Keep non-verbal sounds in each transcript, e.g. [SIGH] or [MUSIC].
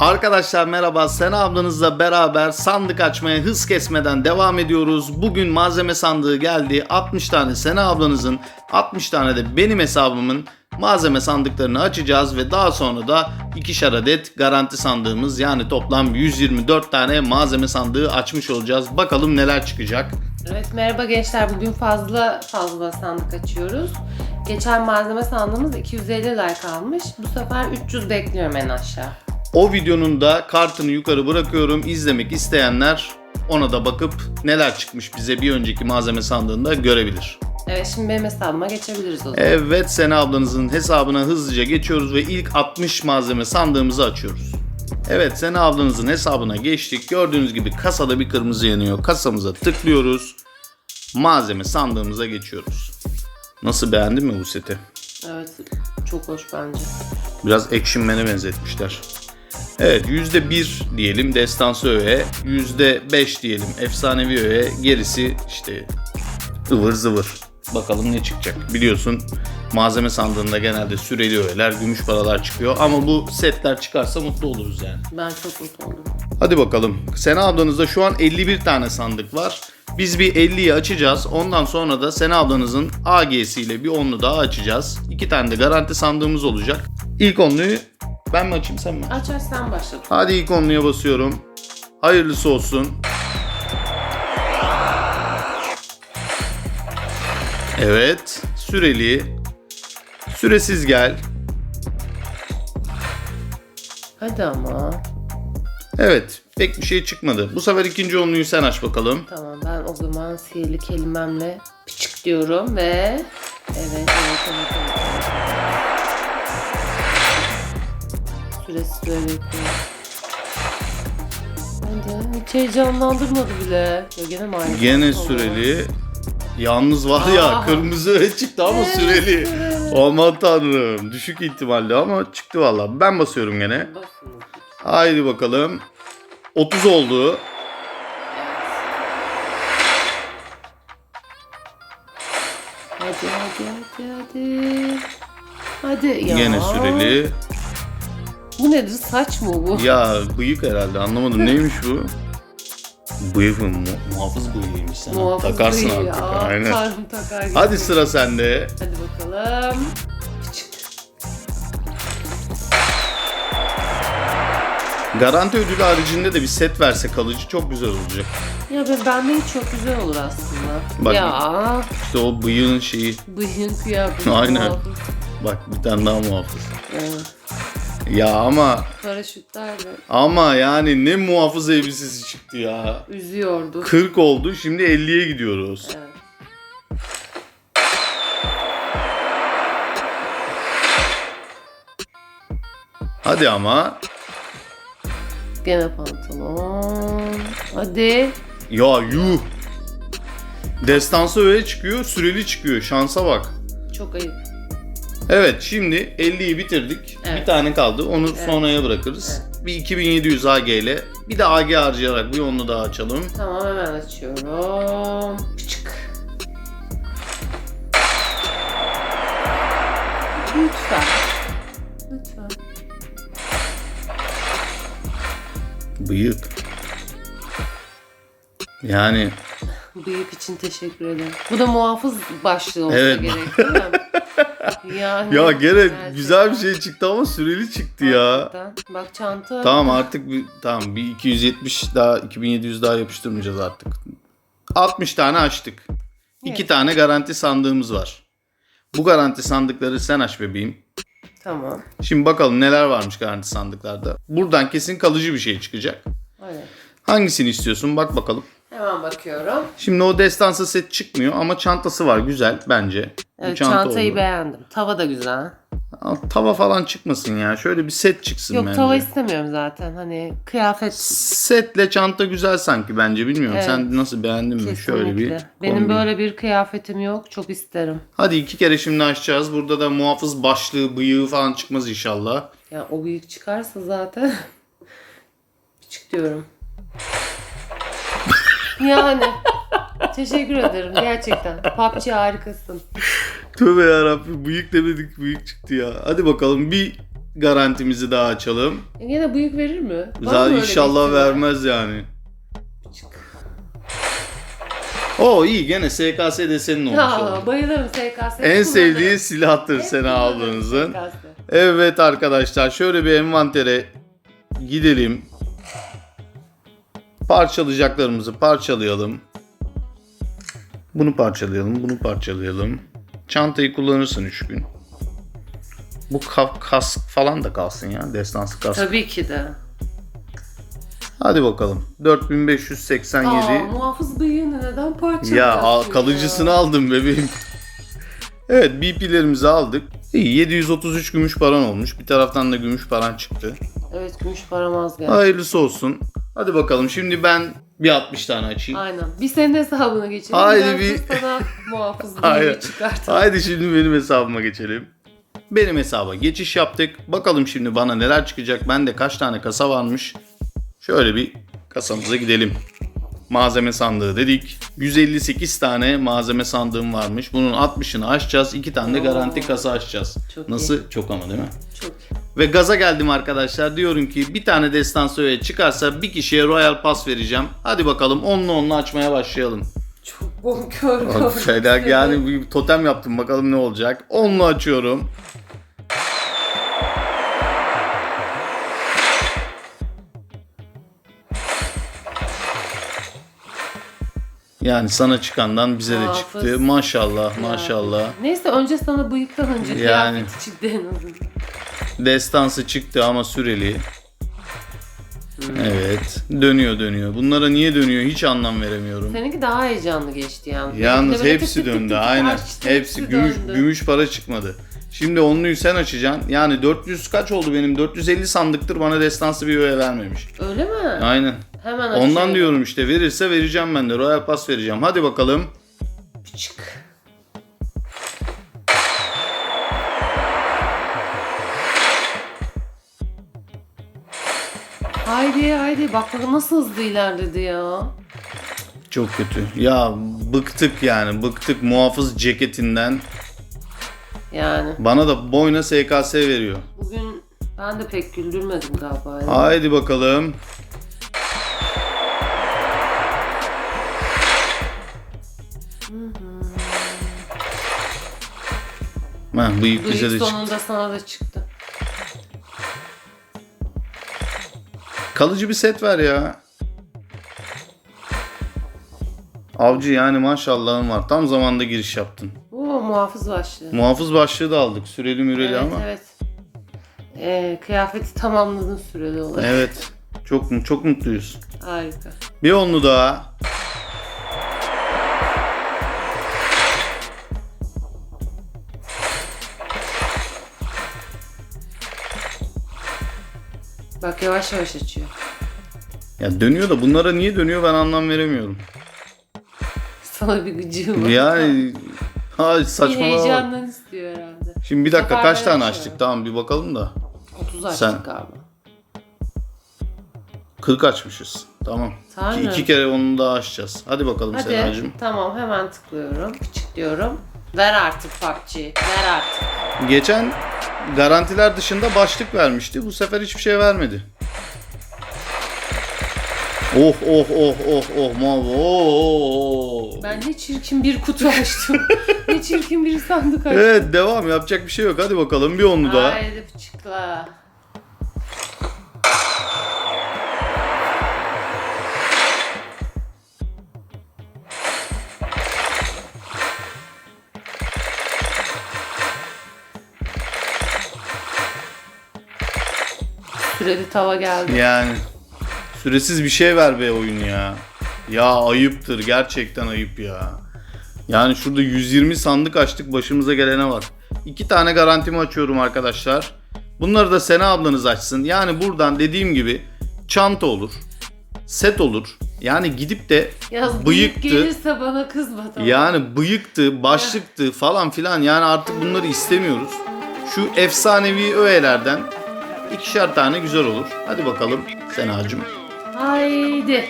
Arkadaşlar merhaba. Sena ablanızla beraber sandık açmaya hız kesmeden devam ediyoruz. Bugün malzeme sandığı geldi. 60 tane Sena ablanızın, 60 tane de benim hesabımın malzeme sandıklarını açacağız ve daha sonra da ikişer adet garanti sandığımız yani toplam 124 tane malzeme sandığı açmış olacağız. Bakalım neler çıkacak. Evet merhaba gençler bugün fazla fazla sandık açıyoruz. Geçen malzeme sandığımız 250 like almış. Bu sefer 300 bekliyorum en aşağı. O videonun da kartını yukarı bırakıyorum. İzlemek isteyenler ona da bakıp neler çıkmış bize bir önceki malzeme sandığında görebilir. Evet şimdi benim hesabıma geçebiliriz o zaman. Evet Sena ablanızın hesabına hızlıca geçiyoruz ve ilk 60 malzeme sandığımızı açıyoruz. Evet Sena ablanızın hesabına geçtik. Gördüğünüz gibi kasada bir kırmızı yanıyor. Kasamıza tıklıyoruz. Malzeme sandığımıza geçiyoruz. Nasıl beğendin mi bu seti? Evet çok hoş bence. Biraz Action Man'e benzetmişler. Evet %1 diyelim destansı öğe, %5 diyelim efsanevi öğe, gerisi işte ıvır zıvır. Bakalım ne çıkacak. Biliyorsun malzeme sandığında genelde süreli öğeler, gümüş paralar çıkıyor ama bu setler çıkarsa mutlu oluruz yani. Ben çok mutlu oldum. Hadi bakalım. Sena ablanızda şu an 51 tane sandık var. Biz bir 50'yi açacağız. Ondan sonra da Sena ablanızın AG'siyle bir onlu daha açacağız. İki tane de garanti sandığımız olacak. İlk onluyu ben mi açayım sen mi? Aç aç sen başla. Hadi ilk onluya basıyorum. Hayırlısı olsun. Evet. Süreli. Süresiz gel. Hadi ama. Evet. Pek bir şey çıkmadı. Bu sefer ikinci onluyu sen aç bakalım. Tamam ben o zaman sihirli kelimemle küçük diyorum ve evet evet evet evet. Süresi yapıyorum. Hadi hiç heyecanlandırmadı bile. Ya gene mi aynı? Gene süreli. Yalnız var ya Aa. kırmızı öğe çıktı ama Evet, süreli. Aman tanrım. Düşük ihtimalle ama çıktı valla. Ben basıyorum gene. Basın. Haydi bakalım. 30 oldu. Hadi hadi hadi hadi. Hadi ya. Gene süreli. Bu nedir? Saç mı bu? Ya bıyık herhalde anlamadım neymiş bu? Bıyık mı? Mu- muhafız bıyığıymış sen. Muhafız Takarsın bıyığı artık. ya. Aynen. Karnım takar gibi. Hadi sıra sende. Hadi bakalım. Garanti ödülü haricinde de bir set verse kalıcı çok güzel olacak. Ya be bende hiç çok güzel olur aslında. Bak- ya İşte o bıyığın şeyi. bıyığın kıyafeti. Aynen. muhafız. Bak bir tane daha muhafız. Evet. Ya ama Paraşütler de ama yani ne muhafız elbisesi çıktı ya. üzüyordu. 40 oldu şimdi 50'ye gidiyoruz. Evet. Hadi ama. Gene pantolon. Hadi. Ya yuh. Destansı öyle çıkıyor, süreli çıkıyor. Şansa bak. Çok ayıp. Evet şimdi 50'yi bitirdik. Evet. Bir tane kaldı. Onu sonraya bırakırız. Bir 2700 AG ile bir de AG harcayarak bir onlu daha açalım. Tamam hemen açıyorum. Küçük. Lütfen. Lütfen. Bıyık. Yani Bıyık için teşekkür ederim. Bu da muhafız başlığı olsa Evet. gerek değil mi? [LAUGHS] Yani, ya gene gerçekten. güzel bir şey çıktı ama süreli çıktı ya. Bak çanta. Tamam artık bir, tamam bir 270 daha 2700 daha yapıştırmayacağız artık. 60 tane açtık. 2 Evet. tane garanti sandığımız var. Bu garanti sandıkları sen aç bebeğim. Tamam. Şimdi bakalım neler varmış garanti sandıklarda. Buradan kesin kalıcı bir şey çıkacak. Evet. Hangisini istiyorsun bak bakalım. Hemen bakıyorum. Şimdi o destansı set çıkmıyor ama çantası var güzel bence. Evet, çanta çantayı olur. beğendim. Tava da güzel. Tava falan çıkmasın ya. Şöyle bir set çıksın Yok bence. tava istemiyorum zaten. Hani kıyafet Setle çanta güzel sanki bence bilmiyorum. Evet. Sen nasıl beğendin mi? kesinlikle. Şöyle bir Benim kombin. böyle bir kıyafetim yok. Çok isterim. Hadi iki kere şimdi açacağız. Burada da muhafız başlığı, bıyığı falan çıkmaz inşallah. Ya o büyük çıkarsa zaten [LAUGHS] küçük diyorum. [LAUGHS] yani teşekkür ederim gerçekten. PUBG harikasın. Tövbe yarabbim bıyık demedik bıyık çıktı ya. Hadi bakalım bir garantimizi daha açalım. E Gene bıyık verir mi? Var mı Zaten öyle bir inşallah vermez yani. O iyi gene SKS desenin olmuş Ya oldu. bayılırım SKS. En sevdiği silahtır Sena ablanızın. Evet arkadaşlar şöyle bir envantere gidelim. Parçalayacaklarımızı parçalayalım. Bunu parçalayalım, bunu parçalayalım. Çantayı kullanırsın 3 gün. Bu ka- kask falan da kalsın ya. Destansı kask. Tabii ki de. Hadi bakalım. 4587. Aa, muhafız bıyığını neden parçalıyorsun Ya al, kalıcısını aldım bebeğim. [LAUGHS] Evet BP'lerimizi aldık. İyi 733 gümüş paran olmuş. Bir taraftan da gümüş paran çıktı. Evet gümüş paramaz geldi. Hayırlısı olsun. Hadi bakalım şimdi ben bir 60 tane açayım. Aynen. Bir senin hesabına geçelim. Haydi bir- sana [LAUGHS] muhafız [LAUGHS] Hayır. bıyığı çıkartalım. Haydi şimdi benim hesabıma geçelim. Benim hesaba geçiş yaptık. Bakalım şimdi bana neler çıkacak. Bende kaç tane kasa varmış. Şöyle bir kasamıza gidelim. Malzeme sandığı dedik. 158 tane malzeme sandığım varmış. Bunun 60'ını açacağız. 2 tane de Oo. garanti kasa açacağız. Çok iyi. Nasıl? Çok ama değil mi? Çok. Ve gaza geldim arkadaşlar. Diyorum ki bir tane destansı öğe çıkarsa bir kişiye Royal Pass vereceğim. Hadi bakalım onunla onunla açmaya başlayalım. Çok bonkör Feda yani bir totem yaptım bakalım ne olacak. Onunla açıyorum. Yani sana çıkandan bize de Hafız. çıktı. Maşallah maşallah. Neyse önce sana bıyıktan önce Yani. kıyafeti çıktı [LAUGHS] en azından. Destansı çıktı ama süreli. Evet. Dönüyor dönüyor. Bunlara niye dönüyor hiç anlam veremiyorum. Seninki daha heyecanlı geçti yani. Yalnız böyle hepsi tık tık tık döndü tık aynen. açtı, Hepsi gümüş döndü. gümüş para çıkmadı. Şimdi onluyu sen açacaksın. Yani 400 kaç oldu benim? 450 sandıktır bana destansı bir öğe vermemiş. Öyle mi? Aynen. Hemen açıyorum. Ondan diyorum işte verirse vereceğim ben de. Royal Pass vereceğim. Hadi bakalım. Çık. Haydi haydi bak bak nasıl hızlı ilerledi ya. Çok kötü. Ya bıktık yani. Bıktık muhafız ceketinden. Yani Bana da boyna SKS veriyor. bugün ben de pek güldürmedim galiba. ya. Haydi bakalım. Heh, bıyık bize de çıktı. sonunda sana da çıktı. Kalıcı bir set ver ya. Avcı yani maşallahın var. Tam zamanda giriş yaptın. Oo muhafız başlığı. Muhafız başlığı da aldık. Süreli müreli evet ama. evet. Ee, kıyafeti tamamladın süreli olarak. Evet. Çok mu çok mutluyuz. Harika. Bir onlu daha. Bak yavaş yavaş açıyor. Ya dönüyor da bunlara niye dönüyor ben anlam veremiyorum. Sana bir gıcığım var. Yani ha bir saçmalama. bak. heyecandan istiyor herhalde. Şimdi bir dakika kaç tane açıyorum. açtık tamam bir bakalım da. 30 açtık Sen- galiba. 40 açmışız. Tamam. Tanrım. İki, iki kere onu daha açacağız. Hadi bakalım Hadi Senacığım. tamam hemen tıklıyorum. Küçük diyorum. Ver artık PUBG. Ver artık. Geçen garantiler dışında başlık vermişti. Bu sefer hiçbir şey vermedi. Oh oh oh oh oh mav oh, oh, oh. Ben ne çirkin bir kutu açtım. [LAUGHS] ne çirkin bir sandık açtım. Evet devam yapacak bir şey yok. Hadi bakalım bir onlu daha. Haydi çıkla. Süreli tava geldi. Yani süresiz bir şey ver be oyun ya. Ya ayıptır gerçekten ayıp ya. Yani şurada 120 sandık açtık başımıza gelene var. İki tane garantimi açıyorum arkadaşlar. Bunları da Sena ablanız açsın. Yani buradan dediğim gibi çanta olur. Set olur. Yani gidip de bıyık bıyıktı. gelirse bana kızma tamam. Yani bıyıktı, başlıktı falan filan yani artık bunları istemiyoruz. Şu efsanevi öğelerden ikişer tane güzel olur. Hadi bakalım Senacığım. Haydi.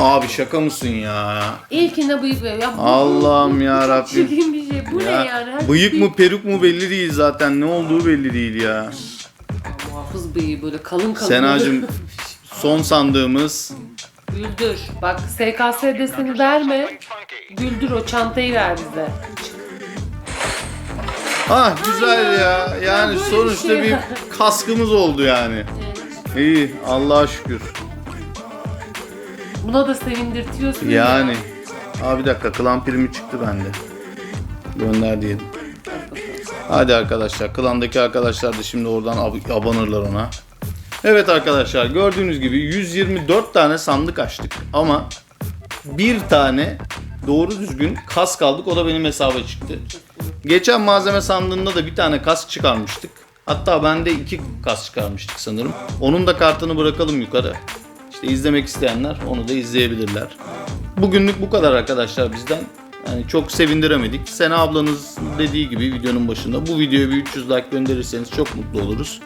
Abi şaka mısın ya? İlkinde bıyık veriyor. Ya bu- Allah'ım ya çok Rabbim. Çirkin bir şey? Bu ne yani? Her Bıyık mı peruk mu belli değil zaten. Ne olduğu belli değil ya. Muhafız bıyığı böyle kalın kalın. Senacığım [LAUGHS] son sandığımız Güldür. Bak SKS deseni verme. Güldür o çantayı ver bize. Ah güzel ya. Yani böyle bir sonuçta şey bir var. [LAUGHS] kaskımız oldu yani. İyi Allah'a şükür. Buna da sevindirtiyorsun Yani. ya. Aa bir dakika klan primi çıktı bende. Gönder diyelim. Hadi arkadaşlar klandaki arkadaşlar da şimdi oradan ab- abanırlar ona. Evet arkadaşlar gördüğünüz gibi 124 tane sandık açtık ama bir tane doğru düzgün kask aldık o da benim hesaba çıktı. Geçen malzeme sandığında da bir tane kask çıkarmıştık. Hatta bende iki kask çıkarmıştık sanırım. Onun da kartını bırakalım yukarı. İşte izlemek isteyenler onu da izleyebilirler. Bugünlük bu kadar arkadaşlar bizden. Yani çok sevindiremedik. Sena ablanız dediği gibi videonun başında bu videoya bir 300 like gönderirseniz çok mutlu oluruz.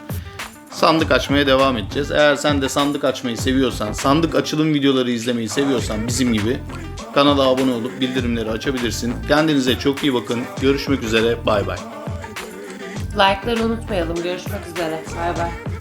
Sandık açmaya devam edeceğiz. Eğer sen de sandık açmayı seviyorsan, sandık açılım videoları izlemeyi seviyorsan bizim gibi kanala abone olup bildirimleri açabilirsin. Kendinize çok iyi bakın. Görüşmek üzere. Bay bay. Like'ları unutmayalım. Görüşmek üzere. Bay bay.